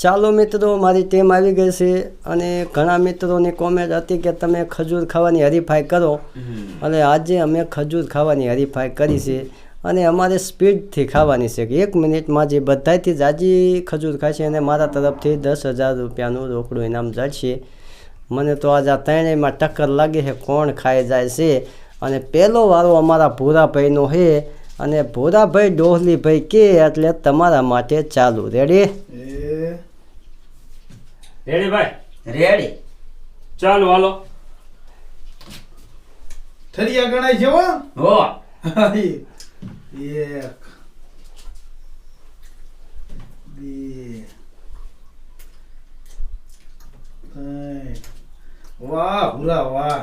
ચાલો મિત્રો મારી ટીમ આવી ગઈ છે અને ઘણા મિત્રોની કોમેન્ટ હતી કે તમે ખજૂર ખાવાની હરીફાઈ કરો. અને આજે અમે ખજૂર ખાવાની હરીફાઈ કરી છે અને અમારે સ્પીડથી ખાવાની છે. કે એક મિનિટમાં જે બધાથી જાજી ખજૂર ખાશે અને મારા તરફથી દસ હજાર રૂપિયાનું રોકડું ઇનામ જડશે મને તો આજ આ ત્રણેયમાં ટક્કર લાગે છે કોણ ખાઈ જાય છે. અને પહેલો વારો અમારા ભૂરાભાઈનો છે અને ભૂરાભાઈ ડોહલીભાઈ કે એટલે તમારા માટે ચાલુ. રેડી રેડી ભાઈ રેડી ચાલો હાલો. ઠરિયા ગણાય છે હો. હો. એક બે ત્રણ. વાહ હુરા વાહ.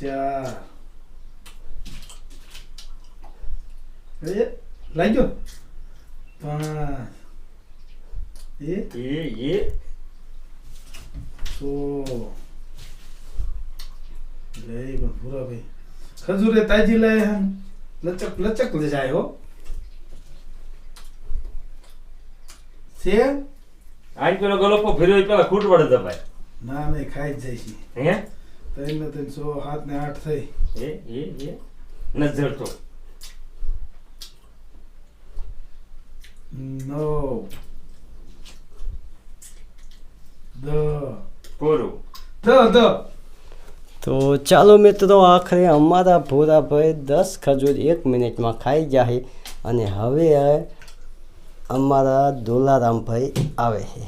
ચાર. લાગ્યો પાંચ. એ એ એ સો લે પણ પૂરા ભાઈ ખજૂરે તાજી લાય હમ લચક લચક લે જાય હો છે આજ પેલો ગલોપો ફેરવ્યો પેલા ખૂટ વડે દબાય ના નહીં ખાઈ જ જાય છે હે ત્રણ ને ત્રણ સો હાથ ને આઠ થઈ એ એ એ નજર તો દ તો ચાલો મિત્રો આખરે અમારા ભૂરાભાઈ દસ ખજૂર એક મિનિટમાં ખાઈ જાય અને હવે અમારા દુલારામભાઈ આવે છે.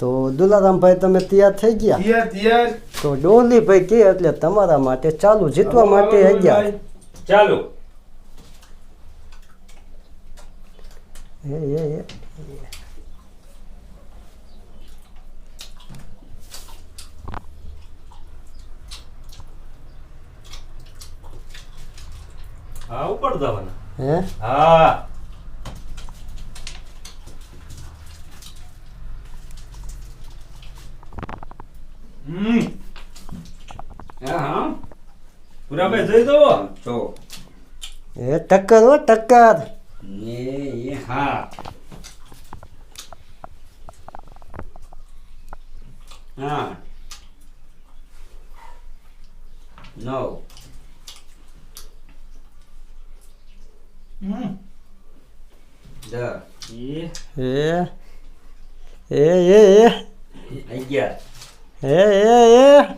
તો દુલારામભાઈ તમે તૈયાર થઈ ગયા? તૈયાર તૈયાર. તો ડોલીભાઈ કે એટલે તમારા માટે ચાલુ જીતવા માટે ગયા ચાલો. એ એ એ. હા ઉપર જવાના. હે? હા. હમ. હા હા? પૂરા ભાઈ જઈ દો તો એ ટક્કર હો ટક્કર. એ એ હા. હા. નવ હમ દસ એ એ એ એ. અગિયાર એ એ એ.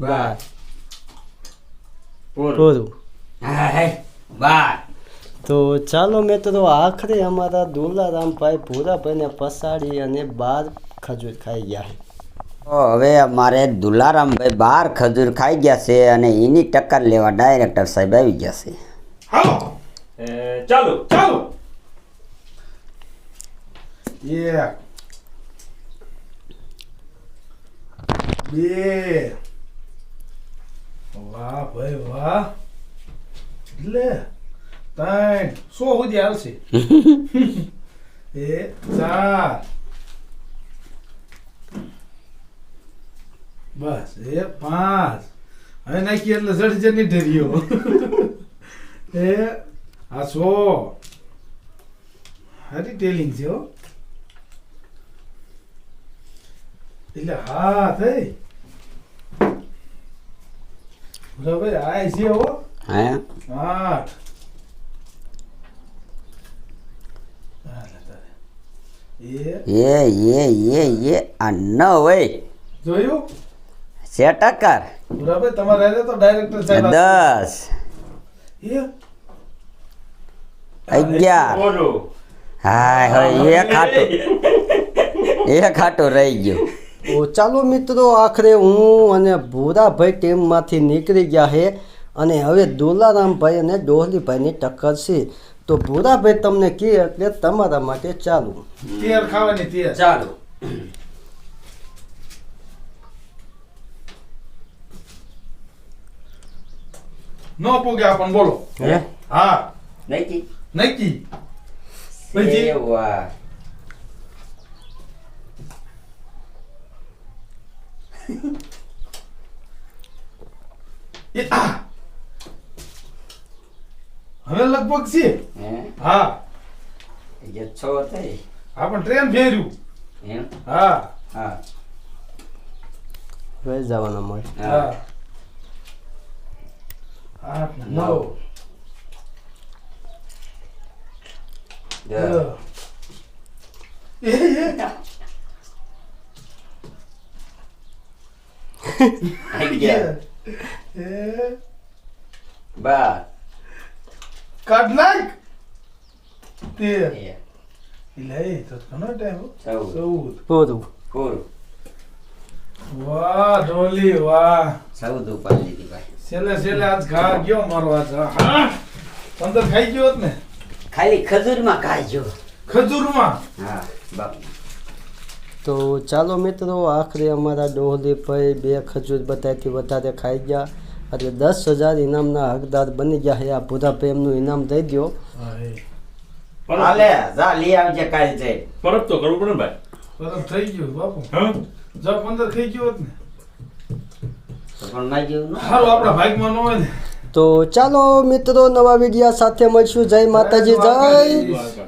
બાર. પૂરું બાર. તો ચાલો મિત્રો આખરે અમારા દુલારામભાઈ ભૂરાભાઈને પસાડી અને બાર ખજૂર ખાઈ ગયા હવે અમારે દુલારામભાઈ બાર ખજૂર ખાઈ ગયા છે અને એની ટક્કર લેવા ડાયરેક્ટર સાહેબ આવી ગયા છે. ચાલો ચાલો. બે વાહ ભાઈ વાહ. એટલે ત્રણ સો સુધી આવશે એ ચાર બસ એ પાંચ હવે નાખી એટલે જડજે નહીં ઢેરીઓ. એ આ સો. હારી ટેલિંગ છે હો. એટલે હા થઈ. ભાઈ આ છે હો. હા આઠ. એ એ એ એ આ ન હોય જોયું? છે ટક્કર તમારે હારે તો ડાયરેક્ટર સાહેબ આ- દસ. અગિયાર. હા હવે એક ખાટું. એક ખાટું રહી ગયું. ચાલો મિત્રો આખરે હું અને ભૂરાભાઈ ટીમમાંથી નીકળી ગયા છે અને હવે દુલારામભાઈ અને ડોહલીભાઈની ટક્કર છે. તો ભૂરાભાઈ તમને કે એટલે તમારા માટે ચાલુ. તેર ખાવાની તેર ચાલો. નો પોગે આપણ બોલો હે હા નક્કી નક્કી પછી? સેવા એ આ હવે લગભગ છે હે હા કે છ થઈ હા પણ ટ્રેન ફેર્યું એમ હા હા વહી જવાના મળે હા આઠ ને નવ બાર કાઢ નાખ તેર એ તો ઘણો ટાઈમ. ચૌદ ચૌદ પૂરું વાહ ઢોલી વાહ ચૌદ ઉપાડી લીધી ભાઈ છેલ્લે છેલ્લે આજ ઘા ગયો મારો આજ હા પંદર ખાઈ ગયો ને? ખાલી ખજૂરમાં કાઢજો ખજૂરમાં? હા બાપ. તો ચાલો મિત્રો આખરે અમારા ડોહલી ભાઈ બે ખજૂર બધાથી વધારે ખાઈ ગયા. એટલે દસ હજાર ઇનામના હકદાર બની ગયા છે. આ ભૂરા પ્રેમનું ઇનામ દઈ દો હાલે જા લઈ આવજે કાલ જઈ પરત તો કરવું પડે ભાઈ. પરત થઈ ગયું બાપુ. હા? જો પંદર થઈ ગયો ને? તો ચાલો મિત્રો નવા વિડીયા સાથે મળશું. જય માતાજી જય.